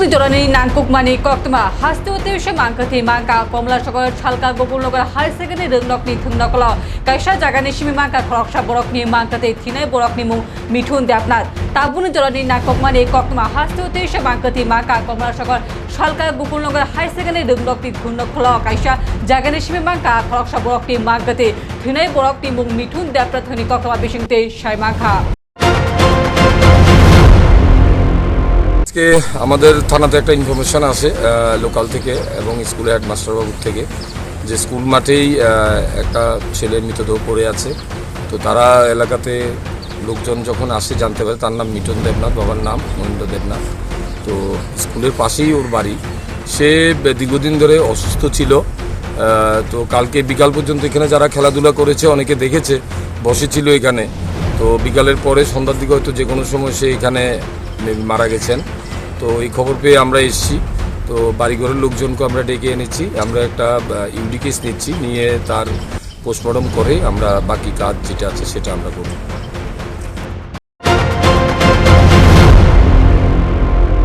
Tabun jorani nangkuk mani koktma hastu teushe mangkati mangka komla sokol chalka gopul nogar high secondary röngnok ni thungna kolo kaisa jagani simi mangka khoroksa borok ni mangkate thinai borok ni mung mithun deapnat Tabun jorani nangkuk mani koktma hastu teushe mangkati mangka komla sokol chalka gopul nogar high secondary röngnok ni thungna kolo kaisa jagani simi mangka khoroksa আজকে আমাদের থানাতে একটা information আসে local থেকে এবং স্কুলের হেডমাস্টারবাবুর থেকে, যে স্কুল মাঠেই একটা ছেলের মৃতদেহ পড়ে আছে। তো তারা এলাকাতে লোকজন যখন আসে, জানতে পারে তার নাম মিটন দেবনাথ, বাবার নাম মহেন্দ্র দেবনাথ। তো স্কুলের পাশেই ওর বাড়ি। সে দীর্ঘদিন ধরে অসুস্থ ছিল। তো কালকে বিকাল পর্যন্ত এখানে যারা খেলাধুলা করেছে, অনেকে দেখেছে, বসেছিল এখানে। তো বিকালের পরে সন্ধ্যার দিকে হয়তো যে কোনো সময় সে এখানে মারা গেছেন। তো এই খবর পেয়ে আমরা এসেছি। তো বাড়িঘরের লোকজনকে আমরা ডেকে এনেছি। আমরা একটা ইউডি কেস নিচ্ছি। নিয়ে তার পোস্টমর্টম করে আমরা বাকি কাজ যেটা আছে সেটা আমরা করব।